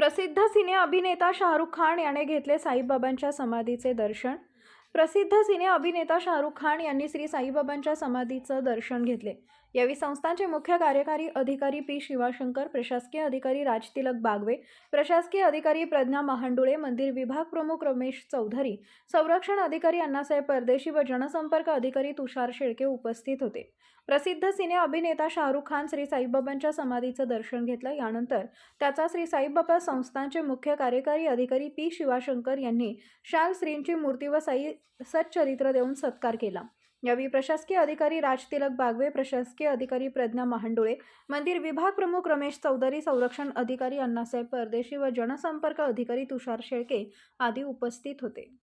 प्रसिद्ध सिने अभिनेता शाहरुख खान याने घेतले साईबाबांच्या समाधीचे दर्शन. प्रसिद्ध सिने अभिनेता शाहरुख खान यांनी श्री साईबाबांच्या समाधीचं दर्शन घेतले. यावेळी संस्थांचे मुख्य कार्यकारी अधिकारी पी शिवाशंकर प्रशासकीय अधिकारी राजतिलक बागवे प्रशासकीय अधिकारी प्रज्ञा महांडुळे मंदिर विभाग प्रमुख रमेश चौधरी संरक्षण अधिकारी अण्णासाहेब परदेशी व जनसंपर्क अधिकारी तुषार शेळके उपस्थित होते. प्रसिद्ध सिने अभिनेता शाहरुख खान श्री साईबाबांच्या समाधीचं दर्शन घेतलं. यानंतर त्याचा श्री साईबाबा संस्थांचे मुख्य कार्यकारी अधिकारी पी शिवाशंकर यांनी शाल श्रींची मूर्ती व साई सच्चरित्र देऊन सत्कार केला. यावेळी प्रशासकीय अधिकारी राजतिलक बागवे प्रशासकीय अधिकारी प्रज्ञा महांडोळे मंदिर विभाग प्रमुख रमेश चौधरी संरक्षण अधिकारी अण्णासाहेब परदेशी व जनसंपर्क अधिकारी तुषार शेळके आदी उपस्थित होते.